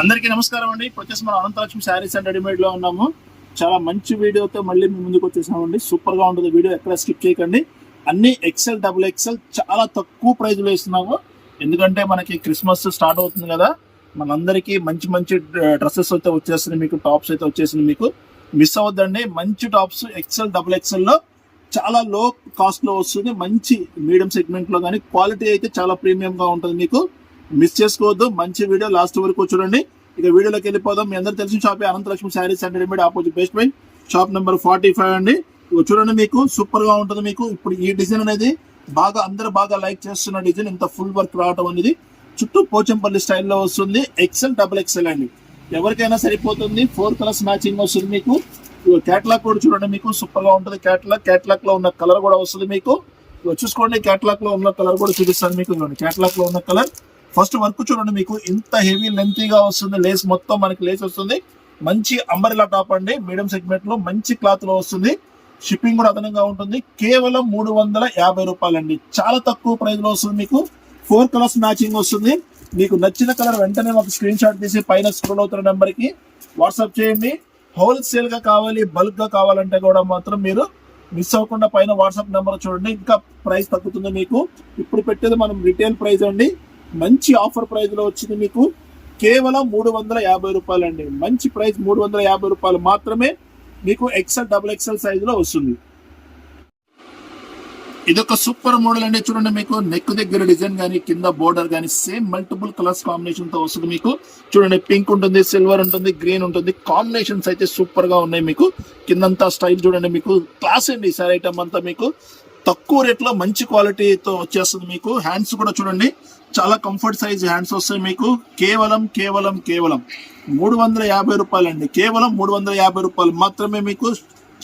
అందరికీ నమస్కారం అండి. ఇప్పుడు వచ్చేసి మనం అనంతలక్ష్మి శారీస్ అండ్ రెడీమేడ్లో ఉన్నాము. చాలా మంచి వీడియోతో మళ్ళీ మీ ముందుకు వచ్చేసామండి. సూపర్గా ఉంటుంది వీడియో ఎక్కడ స్కిప్ చేయకండి. అన్ని ఎక్సెల్ డబుల్ ఎక్సెల్ చాలా తక్కువ ప్రైజ్లో ఇస్తున్నాము ఎందుకంటే మనకి క్రిస్మస్ స్టార్ట్ అవుతుంది కదా. మనందరికీ మంచి మంచి డ్రెస్సెస్ అయితే వచ్చేస్తున్నాయి మీకు టాప్స్ అయితే వచ్చేసినాయి మీకు. మిస్ అవ్వద్దండి. మంచి టాప్స్ ఎక్సెల్ డబుల్ ఎక్సెల్లో చాలా లో కాస్ట్లో వస్తుంది. మంచి మీడియం సెగ్మెంట్లో కానీ క్వాలిటీ అయితే చాలా ప్రీమియం గా ఉంటుంది మీకు. మిస్ చేసుకోవద్దు. మంచి వీడియో లాస్ట్ వరకు చూడండి. ఇక వీడియోలోకి వెళ్ళిపోదాం. మీ అందరూ తెలిసిన shop Ananthalakshmi saris and readymade opposite best shop number forty five అండి చూడండి మీకు సూపర్గా ఉంటుంది మీకు. ఇప్పుడు ఈ డిజైన్ అనేది బాగా అందరూ బాగా లైక్ చేస్తున్న డిజైన్. ఇంత ఫుల్ వర్క్ రావడం అనేది చుట్టూ పోచంపల్లి స్టైల్లో వస్తుంది. ఎక్సెల్ డబుల్ ఎక్సెల్ అండి. ఎవరికైనా సరిపోతుంది. ఫోర్ కలర్స్ మ్యాచింగ్ వస్తుంది మీకు. క్యాట్లాగ్ కూడా చూడండి మీకు. సూపర్గా ఉంటుంది క్యాట్లాగ్ క్యాట్లాగ్లో ఉన్న కలర్ కూడా వస్తుంది మీకు. చూసుకోండి క్యాట్లాగ్లో ఉన్న కలర్ కూడా చూపిస్తాను మీకు. క్యాట్లాగ్లో ఉన్న కలర్ ఫస్ట్ వర్క్ చూడండి మీకు ఇంత హెవీ లెంతీగా వస్తుంది. లేస్ మొత్తం మనకి లేస్ వస్తుంది. మంచి అంబరిలా టాప్ అండి. మీడియం సెగ్మెంట్లో మంచి క్లాత్లో వస్తుంది. షిప్పింగ్ కూడా అదనంగా ఉంటుంది. కేవలం మూడు వందల యాభై రూపాయలండి. చాలా తక్కువ ప్రైస్లో వస్తుంది మీకు. ఫోర్ కలర్స్ మ్యాచింగ్ వస్తుంది. మీకు నచ్చిన కలర్ వెంటనే మాకు స్క్రీన్ షాట్ తీసి పైన స్క్రోల్ అవుతున్న నెంబర్కి వాట్సాప్ చేయండి. హోల్సేల్గా కావాలి బల్క్గా కావాలంటే కూడా మాత్రం మీరు మిస్ అవ్వకుండా పైన వాట్సాప్ నెంబర్ చూడండి. ఇంకా ప్రైస్ తగ్గుతుంది మీకు. ఇప్పుడు పెట్టేది మనం రిటైల్ ప్రైస్ అండి. మంచి ఆఫర్ ప్రైస్లో వచ్చింది మీకు. కేవలం మూడు వందల యాభై రూపాయలు అండి మంచి ప్రైస్ మూడు వందల యాభై రూపాయలు మాత్రమే మీకు ఎక్సెల్ డబుల్ ఎక్సెల్ సైజ్లో వస్తుంది. ఇది ఒక సూపర్ మోడల్ అండి. చూడండి మీకు నెక్ దగ్గర డిజైన్ కానీ కింద బోర్డర్ కానీ సేమ్ మల్టిపుల్ కలర్స్ కాంబినేషన్తో వస్తుంది మీకు. చూడండి పింక్ ఉంటుంది సిల్వర్ ఉంటుంది గ్రీన్ ఉంటుంది. కాంబినేషన్స్ అయితే సూపర్గా ఉన్నాయి మీకు. కిందంతా స్టైల్ చూడండి మీకు. క్లాస్ అండి సార్ ఐటమ్ అంతా మీకు. తక్కువ రేట్లో మంచి క్వాలిటీతో వచ్చేస్తుంది మీకు. హ్యాండ్స్ కూడా చూడండి. చాలా కంఫర్ట్ సైజ్ హ్యాండ్స్ వస్తాయి మీకు. కేవలం కేవలం కేవలం మూడు వందల యాభై రూపాయలండి. కేవలం మూడు వందల యాభై రూపాయలు మాత్రమే మీకు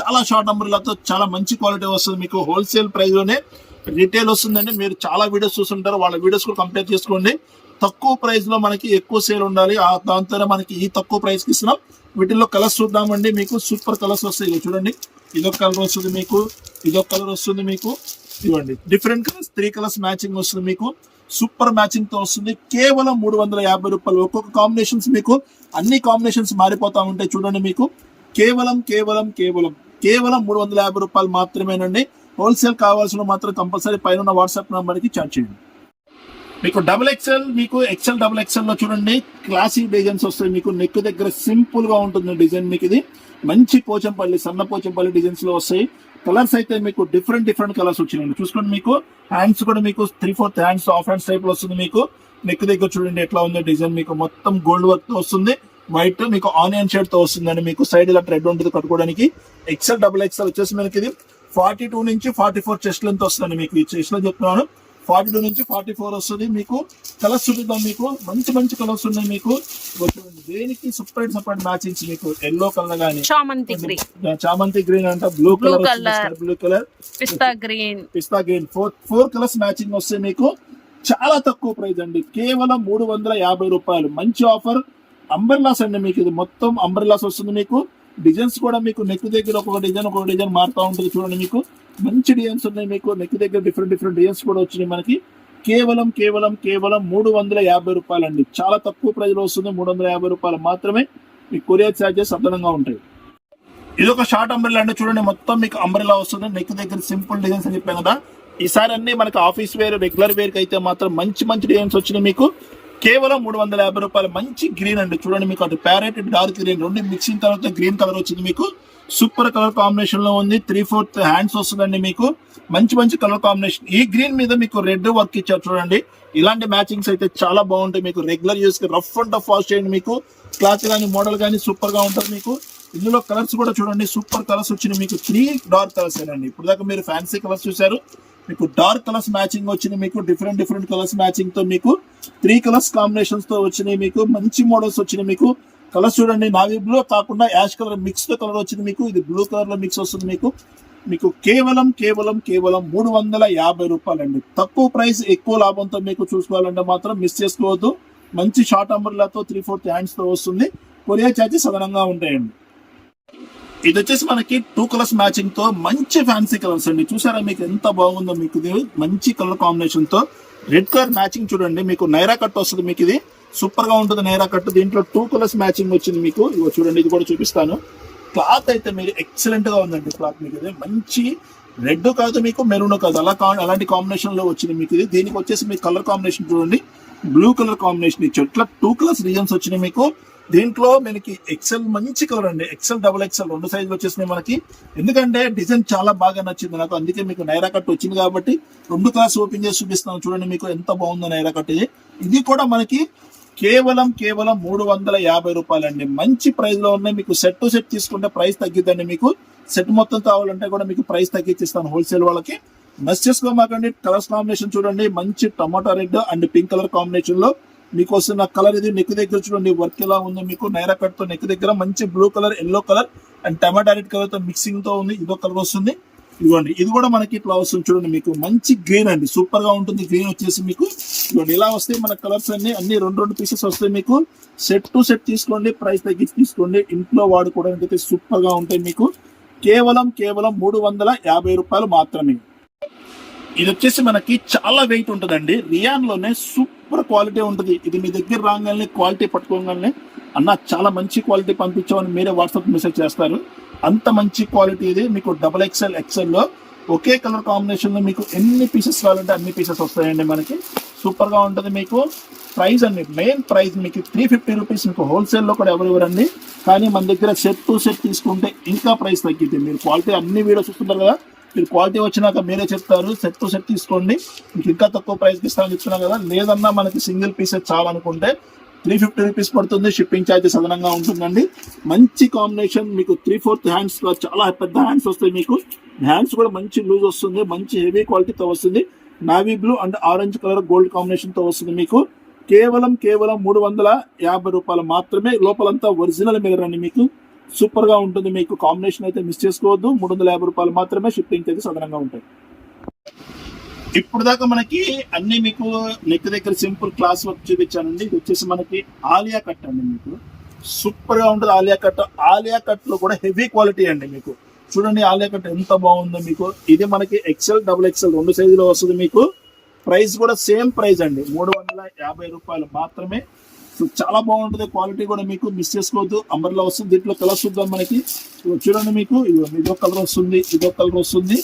చాలా షార్ట్ నెంబర్లతో చాలా మంచి క్వాలిటీ వస్తుంది మీకు. హోల్సేల్ ప్రైస్లోనే రిటైల్ వస్తుందండి. మీరు చాలా వీడియోస్ చూస్తుంటారు. వాళ్ళ వీడియోస్ కూడా కంపేర్ చేసుకోండి. తక్కువ ప్రైస్లో మనకి ఎక్కువ సేల్ ఉండాలి. ఆ దాంతోనే మనకి ఈ తక్కువ ప్రైస్కి ఇస్తున్నాం. వీటిల్లో కలర్స్ చూద్దామండి. మీకు సూపర్ కలర్స్ వస్తాయి. చూడండి. ఇదొక కలర్ వస్తుంది మీకు ఇదొక కలర్ వస్తుంది మీకు. ఇవ్వండి different colours three colours matching వస్తుంది మీకు. సూపర్ మ్యాచింగ్తో వస్తుంది. కేవలం మూడు వందల యాభై రూపాయలు. ఒక్కొక్క కాంబినేషన్స్ మీకు అన్ని కాంబినేషన్స్ మారిపోతా ఉంటాయి చూడండి మీకు. కేవలం కేవలం కేవలం కేవలం మూడు వందల యాభై రూపాయలు మాత్రమేనండి. హోల్సేల్ కావాల్సిన మాత్రం కంపల్సరీ పైన వాట్సాప్ నెంబర్కి చాట్ చేయండి. మీకు డబుల్ ఎక్స్ఎల్ మీకు ఎక్స్ఎల్ డబుల్ ఎక్స్ఎల్లో చూడండి. క్లాసిక్ డిజైన్స్ వస్తాయి మీకు నెక్ దగ్గర సింపుల్గా ఉంటుంది డిజైన్ మీకు ఇది. మంచి పోచంపల్లి సన్న పోచంపల్లి డిజైన్స్లో వస్తాయి. కలర్స్ అయితే మీకు డిఫరెంట్ డిఫరెంట్ కలర్స్ వచ్చినాయి చూసుకోండి మీకు. హ్యాండ్స్ కూడా మీకు three fourth hands half hands టైప్లో వస్తుంది మీకు. నెక్ దగ్గర చూడండి ఎట్లా ఉందో డిజైన్ మీకు. మొత్తం గోల్డ్ వర్క్తో వస్తుంది. వైట్ మీకు ఆనియన్ షేడ్తో వస్తుందండి మీకు. సైడ్ ఇలా రెడ్ ఉంటుంది కట్టుకోవడానికి. ఎక్సెల్ డబుల్ ఎక్సెల్ వచ్చేసి మనకి ఇది. ఫార్టీ టూ నుంచి ఫార్టీ ఫోర్ చెస్ట్ లెంత్ వస్తుంది మీకు. ఈ చెస్ట్లో చెప్తున్నాను. ఫార్టీ టూ నుంచి ఫార్టీ ఫోర్ వస్తుంది మీకు. కలర్స్ చూపిద్దాం మీకు. మంచి మంచి కలర్స్ ఉన్నాయి మీకు. చూడండి దేనికి సపరేట్ సపరేట్ మ్యాచింగ్స్ మీకు? ఎల్లో కలర్ గానీ చామంతి గ్రీన్ చామంతి గ్రీన్ అంట బ్లూ కలర్. బ్లూ కలర్ పిస్తా గ్రీన్ పిస్తా green four four colours matching వస్తే మీకు. చాలా తక్కువ ప్రైస్ అండి. కేవలం మూడు వందల యాభై రూపాయలు. మంచి ఆఫర్ అంబర్లాస్ అండి మీకు ఇది. మొత్తం అంబర్లాస్ వస్తుంది మీకు. డిజైన్స్ కూడా మీకు నెక్ దగ్గర ఒక్కొక్క డిజైన్ ఒక్కొక్క డిజైన్ మారుతూ ఉంటుంది చూడండి మీకు. మంచి డిజైన్స్ ఉన్నాయి మీకు. నెక్ దగ్గర డిఫరెంట్ డిఫరెంట్ డిజైన్స్ కూడా వచ్చినాయి మనకి. కేవలం కేవలం కేవలం మూడు వందల యాభై రూపాయలు అండి చాలా తక్కువ ప్రజలు వస్తుంది మూడు వందల యాభై రూపాయలు మాత్రమే మీకు కొరియర్ ఛార్జెస్ అదనంగా ఉంటాయి. ఇది ఒక షార్ట్ అంబ్రెలా అండి. చూడండి మొత్తం మీకు అంబ్రెలా వస్తుంది. నెక్ దగ్గర సింపుల్ డిజైన్స్ అని చెప్పాను కదా. ఈసారి అన్ని మనకి ఆఫీస్ వేర్ రెగ్యులర్ వేర్కి అయితే మాత్రం మంచి మంచి డిజైన్స్ వచ్చినాయి మీకు. కేవలం మూడు వందల యాభై రూపాయలు మంచి గ్రీన్ అండి. చూడండి మీకు అటు ప్యారెట్ డార్క్ గ్రీన్ రెండు మిక్సింగ్ తర్వాత గ్రీన్ కలర్ వచ్చింది మీకు. సూపర్ కలర్ కాంబినేషన్లో ఉంది. త్రీ ఫోర్త్ హ్యాండ్స్ వస్తుందండి మీకు. మంచి మంచి కలర్ కాంబినేషన్ ఈ గ్రీన్ మీద మీకు రెడ్ వర్క్ ఇచ్చారు చూడండి. ఇలాంటి మ్యాచింగ్స్ అయితే చాలా బాగుంటాయి మీకు. రెగ్యులర్ యూస్కి రఫ్ అండ్ టఫ్ వాష్ చేయండి మీకు. క్లాత్ కానీ మోడల్ కానీ సూపర్గా ఉంటుంది మీకు. ఇందులో కలర్స్ కూడా చూడండి. సూపర్ కలర్స్ వచ్చినాయి మీకు. త్రీ డార్క్ కలర్స్ అండి. ఇప్పుడు దాకా మీరు ఫ్యాన్సీ కలర్స్ చూసారు మీకు డార్క్ కలర్స్ మ్యాచింగ్ వచ్చినాయి మీకు డిఫరెంట్ డిఫరెంట్ కలర్స్ మ్యాచింగ్తో మీకు త్రీ కలర్స్ కాంబినేషన్స్తో వచ్చినాయి మీకు మంచి మోడల్స్ వచ్చినాయి మీకు కలర్స్ చూడండి నావీ బ్లూ కాకుండా యాష్ కలర్ మిక్స్తో కలర్ వచ్చింది మీకు ఇది బ్లూ కలర్లో మిక్స్ వస్తుంది మీకు. మీకు కేవలం కేవలం కేవలం మూడు వందల యాభై రూపాయలండి. తక్కువ ప్రైస్ ఎక్కువ లాభంతో మీకు చూసుకోవాలంటే మాత్రం మిస్ చేసుకోవద్దు. మంచి షార్ట్ అంబర్లతో త్రీ ఫోర్త్ హ్యాండ్స్తో వస్తుంది. కొరియర్ ఛార్జెస్ అదనంగా ఉంటాయండి. ఇది వచ్చేసి మనకి టూ కలర్స్ మ్యాచింగ్తో మంచి ఫ్యాన్సీ కలర్స్ అండి. చూసారా మీకు ఎంత బాగుందో మీకు ఇది? మంచి కలర్ కాంబినేషన్తో. రెడ్ కలర్ మ్యాచింగ్ చూడండి మీకు నైరా కట్ వస్తుంది మీకు ఇది. సూపర్గా ఉంటుంది నైరా కట్. దీంట్లో టూ కలర్స్ మ్యాచింగ్ వచ్చింది మీకు. ఇగో చూడండి ఇది కూడా చూపిస్తాను. క్లాత్ అయితే మీరు ఎక్సలెంట్గా ఉందండి క్లాత్ మీకు ఇది. మంచి రెడ్ కాదు మీకు మెరూన్ కాదు. అలా కా- అలాంటి కాంబినేషన్లో వచ్చింది మీకు ఇది. దీనికి వచ్చేసి మీకు కలర్ కాంబినేషన్ చూడండి. బ్లూ కలర్ కాంబినేషన్ ఇచ్చారు. ఇట్లా టూ కలర్స్ రీజన్స్ వచ్చినాయి మీకు. దీంట్లో మనకి ఎక్సెల్ మంచి కలర్ అండి. ఎక్సెల్ డబుల్ ఎక్సెల్ రెండు సైజులు వచ్చేసినాయి మనకి. ఎందుకంటే డిజైన్ చాలా బాగా నచ్చింది నాకు. అందుకే మీకు నైరా కట్ వచ్చింది కాబట్టి రెండు క్లాస్ ఓపెన్ చేసి చూపిస్తాను చూడండి మీకు ఎంత బాగుందో నైరా కట్ ఇది కూడా మనకి కేవలం కేవలం మూడు వందల యాభై రూపాయలండి. మంచి ప్రైస్లో ఉన్నాయి. మీకు సెట్ టు సెట్ తీసుకుంటే ప్రైస్ తగ్గిద్దండి మీకు. సెట్ మొత్తం కావాలంటే కూడా మీకు ప్రైస్ తగ్గించిస్తాను హోల్సేల్ వాళ్ళకి. మెస్ చేసుకోమాకండి. కలర్స్ కాంబినేషన్ చూడండి. మంచి టమాటా రెడ్ అండ్ పింక్ కలర్ కాంబినేషన్లో మీకు వస్తున్న కలర్ ఇది నెక్ దగ్గర చూడండి వర్క్ ఎలా ఉందో మీకు నైరా కట్తో నెక్ దగ్గర మంచి blue colour yellow colour and tomato red కలర్తో మిక్సింగ్తో ఉంది ఇదో కలర్ వస్తుంది. ఇదిగోండి ఇది కూడా మనకి ఇట్లా వస్తుంది చూడండి మీకు మంచి గ్రీన్ అండి సూపర్గా ఉంటుంది గ్రీన్ వచ్చేసి మీకు. ఇదిగోండి ఇలా వస్తే మన కలర్స్ అన్ని అన్ని రెండు రెండు పీసెస్ వస్తాయి మీకు. సెట్ టు సెట్ తీసుకోండి ప్రైస్ తగ్గించి తీసుకోండి ఇంట్లో వాడుకోవడానికి అయితే సూపర్గా ఉంటాయి మీకు. కేవలం కేవలం మూడు వందల యాభై రూపాయలు మాత్రమే. ఇది వచ్చేసి మనకి చాలా వెయిట్ ఉంటుందండి. రియాన్లోనే సూపర్ క్వాలిటీ ఉంటుంది. ఇది మీ దగ్గర రాగానే క్వాలిటీ పట్టుకోగానే అన్న చాలా మంచి క్వాలిటీ పంపించామని మీరే వాట్సాప్ మెసేజ్ చేస్తారు. అంత మంచి క్వాలిటీ ఇది. మీకు డబల్ ఎక్స్ఎల్ ఎక్స్ఎల్లో ఒకే కలర్ కాంబినేషన్లో మీకు ఎన్ని పీసెస్ కావాలంటే అన్ని పీసెస్ వస్తాయండి మనకి. సూపర్గా ఉంటుంది మీకు. ప్రైస్ అండి. మెయిన్ ప్రైస్ మీకు త్రీ ఫిఫ్టీ రూపీస్ మీకు హోల్సేల్లో కూడా ఎవరు ఇవ్వరండి కానీ మన దగ్గర సెట్ టు సెట్ తీసుకుంటే ఇంకా ప్రైస్ తగ్గిద్ది. మీరు క్వాలిటీ అన్ని వీడియోస్ చూస్తున్నారు కదా మీరు క్వాలిటీ వచ్చినాక మీరే చెప్తారు సెట్ టు సెట్ తీసుకోండి. మీకు ఇంకా తక్కువ ప్రైస్కి ఇస్తామని చెప్తున్నా కదా లేదన్నా మనకి సింగిల్ పీసెస్ చాలనుకుంటే త్రీ ఫిఫ్టీ రూపీస్ పడుతుంది షిప్పింగ్ ఛార్జెస్ అదనంగా ఉంటుందండి. మంచి కాంబినేషన్ మీకు త్రీ ఫోర్త్ హ్యాండ్స్లో చాలా పెద్ద హ్యాండ్స్ వస్తాయి మీకు. హ్యాండ్స్ కూడా మంచి లూజ్ వస్తుంది మంచి హెవీ క్వాలిటీతో వస్తుంది. Navy blue and orange colour gold కాంబినేషన్తో వస్తుంది మీకు. కేవలం కేవలం మూడు వందల యాభై రూపాయలు మాత్రమే లోపలంతా ఒరిజినల్ మిగరండి మీకు. సూపర్గా ఉంటుంది. మీకు కాంబినేషన్ అయితే మిస్ చేసుకోవద్దు. మూడు వందల యాభై రూపాయలు మాత్రమే షిప్పింగ్ అయితే సదనంగా ఉంటాయి. ఇప్పుడు దాకా మనకి అన్ని మీకు నెక్ దగ్గర సింపుల్ క్లాస్ వర్క్ చూపించానండి. ఇది వచ్చేసి మనకి ఆలియా కట్ అండి మీకు. సూపర్గా ఉంటుంది ఆలియా కట్. ఆలియా కట్లో కూడా హెవీ క్వాలిటీ అండి మీకు. చూడండి ఆలియా కట్ ఎంత బాగుందో మీకు. ఇది మనకి ఎక్సెల్ డబుల్ ఎక్సెల్ రెండు సైజులో వస్తుంది మీకు. ప్రైస్ కూడా సేమ్ ప్రైస్ అండి. మూడు వందల యాభై రూపాయలు మాత్రమే సో చాలా బాగుంటుంది. క్వాలిటీ కూడా మీకు మిస్ చేసుకోవద్దు. అంబర్లో వస్తుంది. దీంట్లో కలర్స్ చూద్దాం మనకి. చూడండి మీకు. ఇదో కలర్ వస్తుంది. ఇదో కలర్ వస్తుంది.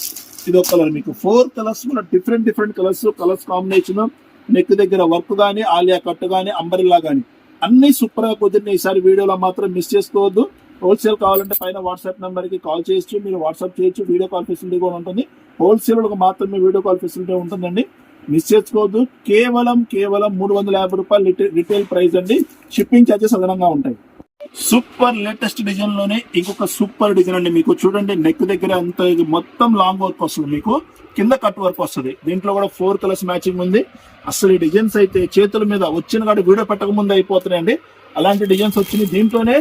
ఇదో కలర్ మీకు. ఫోర్ కలర్స్ కూడా different different colours colours combination neck దగ్గర వర్క్ కానీ ఆలియా కట్ కానీ అంబరిల్లా కానీ అన్ని సూపర్గా కుదిరిన ఈసారి వీడియోలో మాత్రం మిస్ చేసుకోవద్దు. హోల్సేల్ కావాలంటే పైన వాట్సాప్ నెంబర్కి కాల్ చేయొచ్చు. మీరు వాట్సాప్ చేయొచ్చు. వీడియో కాల్ ఫెసిలిటీ కూడా ఉంటుంది. హోల్సేల్ మాత్రమే వీడియో కాల్ ఫెసిలిటీ ఉంటుందండి. మిస్ చేసుకోవద్దు. కేవలం కేవలం మూడు వందల యాభై రూపాయలు రిటైల్ ప్రైస్ అండి. షిప్పింగ్ ఛార్జెస్ అదనంగా ఉంటాయి. సూపర్ లేటెస్ట్ డిజైన్లోనే ఇంకొక సూపర్ డిజైన్ అండి మీకు. చూడండి నెక్ దగ్గర అంత ఇది మొత్తం లాంగ్ వర్క్ వస్తుంది మీకు. కింద కట్ వర్క్ వస్తుంది. దీంట్లో కూడా ఫోర్ కలర్స్ మ్యాచింగ్ ఉంది. అసలు ఈ డిజైన్స్ అయితే చేతుల మీద వచ్చిన కాడ వీడియో పెట్టక ముందు అయిపోతున్నాయండి. అలాంటి డిజైన్స్ వచ్చినాయి. దీంట్లోనే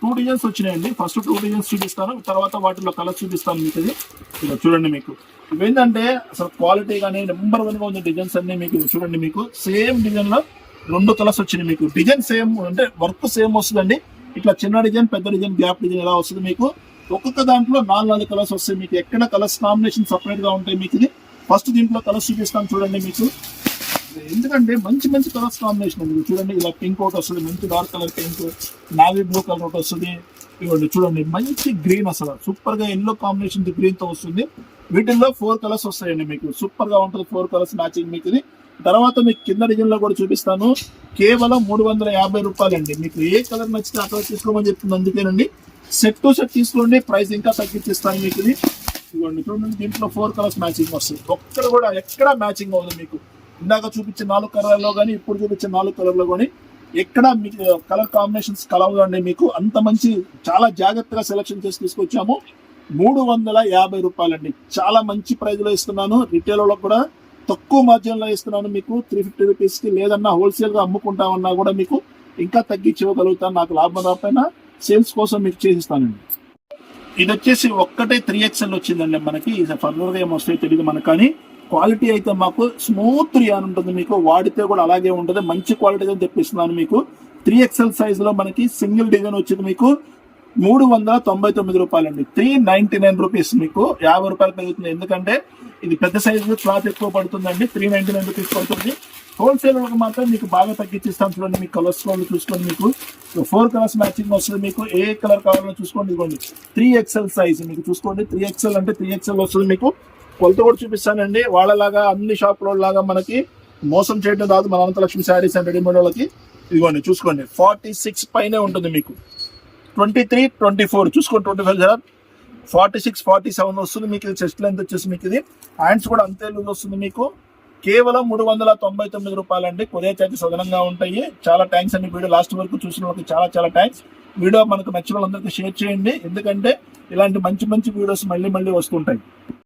టూ డిజైన్స్ వచ్చినాయండి. ఫస్ట్ టూ డిజైన్స్ చూపిస్తాను. తర్వాత వాటిలో కలర్స్ చూపిస్తాను మీకు ఇది. చూడండి మీకు. ఇవేంటంటే అసలు క్వాలిటీ కానీ నెంబర్ వన్గా ఉన్న డిజైన్స్ అన్ని మీకు ఇది చూడండి మీకు. సేమ్ డిజైన్లో రెండు కలర్స్ వచ్చినాయి మీకు. డిజైన్ సేమ్ అంటే వర్క్ సేమ్ వస్తుందండి. ఇట్లా చిన్న డిజైన్ పెద్ద డిజైన్ గ్యాప్ డిజైన్ ఎలా వస్తుంది మీకు? ఒక్కొక్క దాంట్లో నాలుగు నాలుగు కలర్స్ వస్తాయి మీకు. ఎక్కడ కలర్స్ కాంబినేషన్ సపరేట్గా ఉంటాయి మీకు ఇది? ఫస్ట్ దీంట్లో కలర్స్ చూపిస్తాను చూడండి మీకు. ఎందుకంటే మంచి మంచి కలర్స్ కాంబినేషన్ ఉంది. చూడండి ఇలా పింక్ ఒకటి వస్తుంది మంచి dark colour pink navy blue colour ఒకటి వస్తుంది. ఇవ్వండి చూడండి మంచి గ్రీన్ అసలు. సూపర్గా ఎల్లో కాంబినేషన్ గ్రీన్తో వస్తుంది. వీటిల్లో ఫోర్ కలర్స్ వస్తాయండి మీకు. సూపర్గా ఉంటుంది ఫోర్ కలర్స్ మ్యాచింగ్ మీకు ఇది. తర్వాత మీకు కింద డిజైన్లో కూడా చూపిస్తాను. కేవలం మూడు వందల యాభై రూపాయలండి. మీకు ఏ కలర్ నచ్చితే ఆ కలర్ తీసుకోమని చెప్తుంది అందుకేనండి సెట్ టు సెట్ తీసుకోండి. ప్రైస్ ఇంకా తగ్గించిస్తాను మీకు ఇది. ఇదిగోండి చూడండి దీంట్లో ఫోర్ కలర్స్ మ్యాచింగ్ వస్తుంది. ఒక్కడ కూడా ఎక్కడ మ్యాచింగ్ అవ్వదు మీకు. ఇందాక చూపించిన నాలుగు కలర్లో కానీ ఇప్పుడు చూపించిన నాలుగు కలర్లో కానీ ఎక్కడ మీకు కలర్ కాంబినేషన్స్ కలవదండి మీకు. అంత మంచి చాలా జాగ్రత్తగా సెలెక్షన్ చేసి తీసుకొచ్చాము. మూడు వందల యాభై రూపాయలండి. చాలా మంచి ప్రైజ్లో ఇస్తున్నాను. రిటైలర్లో కూడా తక్కువ మార్జిన్లో ఇస్తున్నాను మీకు. త్రీ ఫిఫ్టీ రూపీస్కి లేదన్నా హోల్సేల్గా అమ్ముకుంటామన్నా కూడా మీకు ఇంకా తగ్గించి ఇవ్వగలుగుతాను. నాకు లాభం రాకపోయినా సేల్స్ కోసం మీకు చేసిస్తానండి. ఇది వచ్చేసి ఒక్కటే త్రీ ఎక్స్ఎల్ వచ్చిందండి మనకి. ఇది ఫర్దర్ ఏమొస్తాయో తెలియదు మనకు కానీ. క్వాలిటీ అయితే మాకు స్మూత్ రియాన్ ఉంటుంది మీకు. వాడితే కూడా అలాగే ఉంటుంది. మంచి క్వాలిటీ అయితే తెప్పిస్తున్నాను మీకు. త్రీ ఎక్స్ఎల్ సైజ్లో మనకి సింగిల్ డిజైన్ వచ్చింది మీకు. మూడు వందల తొంభై తొమ్మిది రూపాయలు అండి త్రీ నైన్టీ నైన్ రూపీస్ మీకు. యాభై రూపాయలు పెరుగుతుంది. ఎందుకంటే ఇది పెద్ద సైజు క్లాత్ ఎక్కువ పడుతుందండి. త్రీ నైన్టీ నైన్ రూపీస్ పడుతుంది. హోల్సేల్ వాళ్ళకి మాత్రం మీకు బాగా తగ్గించిస్తాం చూడండి. మీకు కలర్స్ వాళ్ళు చూసుకోండి మీకు. ఫోర్ కలర్స్ మ్యాచింగ్ వస్తుంది మీకు. ఏ కలర్ కావాలో చూసుకోండి ఇదిగోండి. త్రీ ఎక్స్ఎల్ సైజ్ మీకు చూసుకోండి. త్రీ ఎక్స్ఎల్ అంటే త్రీ ఎక్స్ఎల్ వస్తుంది మీకు. కొలత కూడా చూపిస్తానండి. వాళ్ళలాగా అన్ని షాపుల లాగా మనకి మోసం చేయడం రాదు. మన అనంతలక్ష్మి శారీస్ అండ్ రెడీమేడ్ వాళ్ళకి. ఇదిగోండి చూసుకోండి. ఫార్టీ సిక్స్ పైనే ఉంటుంది మీకు. Twenty three twenty four. చూసుకోండి twenty five sir forty six forty seven వస్తుంది మీకు. ఇది చెస్ట్ లెంత్ వచ్చేసి మీకు ఇది. హ్యాండ్స్ కూడా అంతే లూజ్ వస్తుంది మీకు. కేవలం మూడు వందల తొంభై తొమ్మిది రూపాయలు అండి కొరియర్ ఛార్జెస్ అదనంగా ఉంటాయి. చాలా థ్యాంక్స్ అండి వీడియో లాస్ట్ వరకు చూసిన వాళ్ళకి చాలా చాలా థ్యాంక్స్. వీడియో మనకు నచ్చిన వాళ్ళందరికీ షేర్ చేయండి. ఎందుకంటే ఇలాంటి మంచి మంచి వీడియోస్ మళ్ళీ మళ్ళీ వస్తుంటాయి.